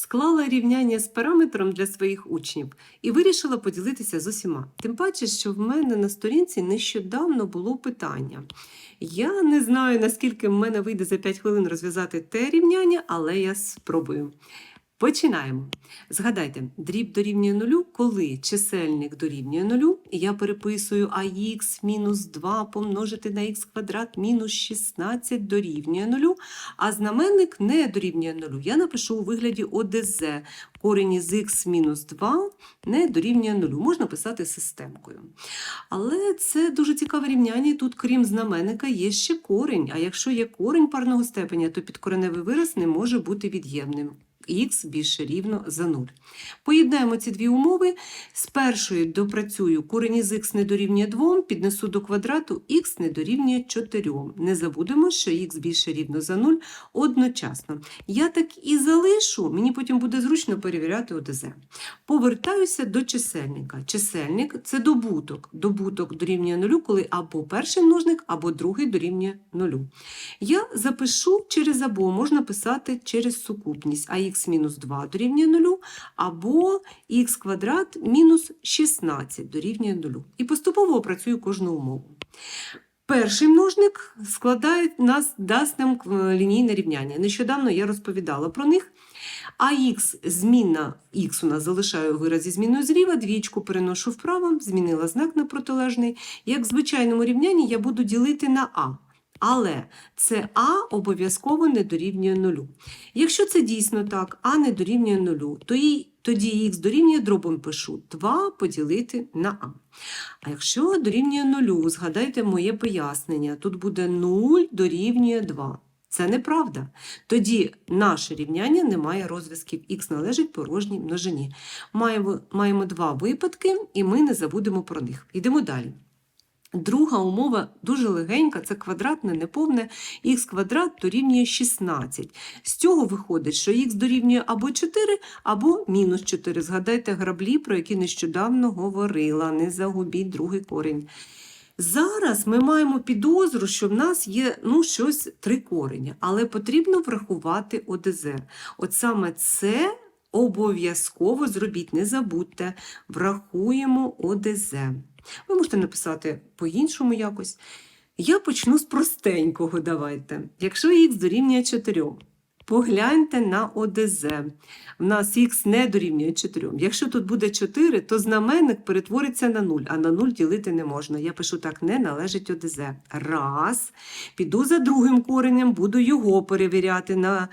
склала рівняння з параметром для своїх учнів і вирішила поділитися з усіма. Тим паче, що в мене на сторінці нещодавно було питання. Я не знаю, наскільки в мене вийде за 5 хвилин розв'язати те рівняння, але я спробую. Починаємо. Згадайте, дріб дорівнює нулю, коли чисельник дорівнює нулю, я переписую ax мінус 2 помножити на х квадрат мінус 16 дорівнює нулю, а знаменник не дорівнює нулю. Я напишу у вигляді ОДЗ. Корінь із х мінус 2 не дорівнює нулю. Можна писати системкою. Але це дуже цікаве рівняння, тут, крім знаменника, є ще корінь. А якщо є корінь парного степеня, то підкореневий вираз не може бути від'ємним х більше рівно за 0. Поєднаємо ці дві умови. З першої допрацюю корень із х не дорівнює 2, піднесу до квадрату х не дорівнює 4. Не забудемо, що х більше рівно за 0 одночасно. Я так і залишу, мені потім буде зручно перевіряти ОДЗ. Повертаюся до чисельника. Чисельник – це добуток. Добуток дорівнює 0, коли або перший множник, або другий дорівнює 0. Я запишу через або, можна писати через сукупність. А х мінус 2 дорівнює 0, або х квадрат мінус 16 дорівнює 0. І поступово опрацюю кожну умову. Перший множник складає нас, дасть нам е, лінійне рівняння. Нещодавно я розповідала про них. А х змінна х у нас залишаю у виразі зміною зліва, двічку переношу вправо, змінила знак на протилежний. Як в звичайному рівнянні я буду ділити на а. Але це а обов'язково не дорівнює нулю. Якщо це дійсно так, а не дорівнює нулю, то і, тоді х дорівнює дробом пишу 2 поділити на а. А якщо дорівнює нулю, згадайте моє пояснення, тут буде 0 дорівнює 2. Це неправда. Тоді наше рівняння не має розв'язків. Х належить порожній множині. Маємо, маємо два випадки, і ми не забудемо про них. Йдемо далі. Друга умова дуже легенька, це квадратне неповне х квадрат дорівнює 16. З цього виходить, що х дорівнює або 4, або мінус 4. Згадайте граблі, про які нещодавно говорила. Не загубіть другий корінь. Зараз ми маємо підозру, що в нас є ну, щось три корення, але потрібно врахувати ОДЗ. От саме це обов'язково зробіть, не забудьте, врахуємо ОДЗ. Ви можете написати по-іншому якось. Я почну з простенького, давайте. Якщо х дорівнює 4, погляньте на ОДЗ. В нас х не дорівнює 4. Якщо тут буде 4, то знаменник перетвориться на 0, а на 0 ділити не можна. Я пишу так, не належить ОДЗ. Раз. Піду за другим коренем, буду його перевіряти на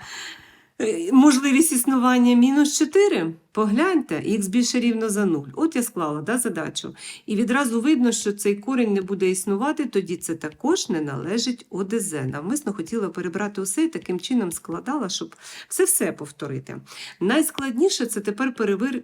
е, можливість існування мінус 4. Погляньте, х більше рівно за 0. От я склала да, задачу. І відразу видно, що цей корінь не буде існувати, тоді це також не належить ОДЗ. Навмисно хотіла перебрати усе і таким чином складала, щоб все-все повторити. Найскладніше це тепер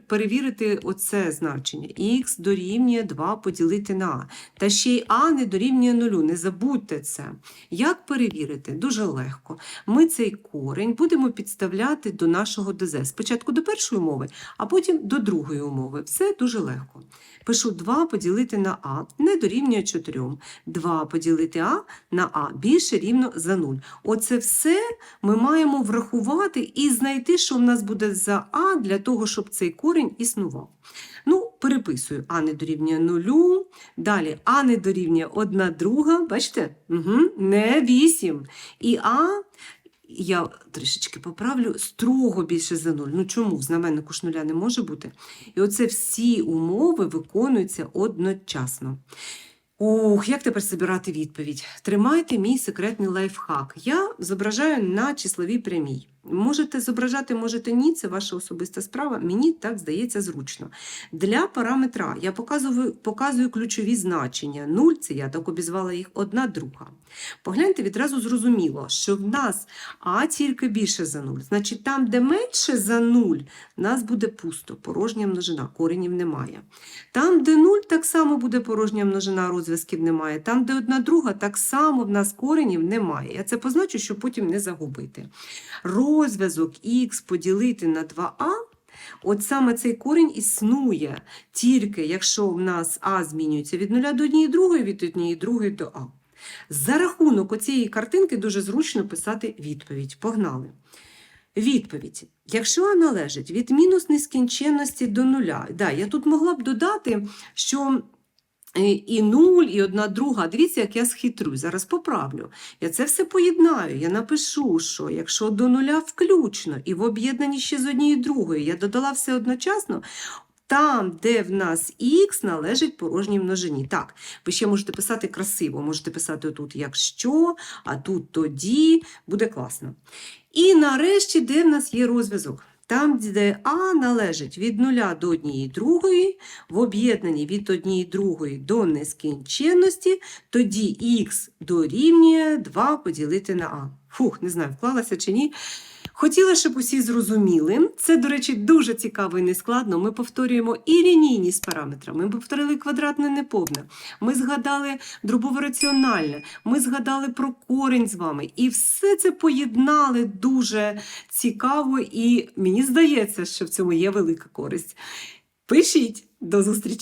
перевірити оце значення. х дорівнює 2 поділити на а. Та ще й а не дорівнює 0. Не забудьте це. Як перевірити? Дуже легко. Ми цей корень будемо підставляти до нашого ДЗ. Спочатку до першої умови, а потім до другої умови. Все дуже легко. Пишу 2 поділити на а не дорівнює 4. 2 поділити а на а більше рівно за 0. Оце все ми маємо врахувати і знайти, що в нас буде за а для того, щоб цей корінь існував. Ну, переписую а не дорівнює 0. Далі а не дорівнює 1 друга. Бачите? Угу. Не 8. І а я трішечки поправлю, строго більше за 0. Ну чому? В знаменнику ж нуля не може бути. І оце всі умови виконуються одночасно. Ух, як тепер збирати відповідь? Тримайте мій секретний лайфхак. Я зображаю на числовій прямій. Можете зображати, можете ні, це ваша особиста справа. Мені так здається зручно. Для параметра я показую, показую ключові значення. Нуль це я так обізвала їх одна друга. Погляньте, відразу зрозуміло, що в нас А тільки більше за 0. Значить, там, де менше за 0, в нас буде пусто, порожня множина, коренів немає. Там, де 0, так само буде порожня множина, розв'язків немає. Там, де одна друга, так само в нас коренів немає. Я це позначу, щоб потім не загубити. Розв'язок х поділити на 2а. От саме цей корінь існує тільки якщо в нас а змінюється від 0 до 1 другої, від 1 другої до а. За рахунок оцієї картинки дуже зручно писати відповідь. Погнали. Відповідь. Якщо А належить від мінус нескінченності до нуля, да, я тут могла б додати, що і 0, і одна друга. Дивіться, як я схитрую. Зараз поправлю. Я це все поєднаю. Я напишу, що якщо до нуля включно і в об'єднанні ще з однією другою, я додала все одночасно. Там, де в нас х належить порожній множині. Так, ви ще можете писати красиво, можете писати тут якщо, а тут тоді, буде класно. І нарешті, де в нас є розв'язок? Там, де А належить від нуля до однієї другої, в об'єднанні від однієї другої до нескінченності, тоді х дорівнює 2 поділити на А. Фух, не знаю, вклалася чи ні. Хотіла, щоб усі зрозуміли. Це, до речі, дуже цікаво і нескладно. Ми повторюємо і лінійні з параметрами. Ми повторили квадратне неповне. Ми згадали дробово-раціональне. Ми згадали про корінь з вами. І все це поєднали дуже цікаво, і мені здається, що в цьому є велика користь. Пишіть до зустрічі!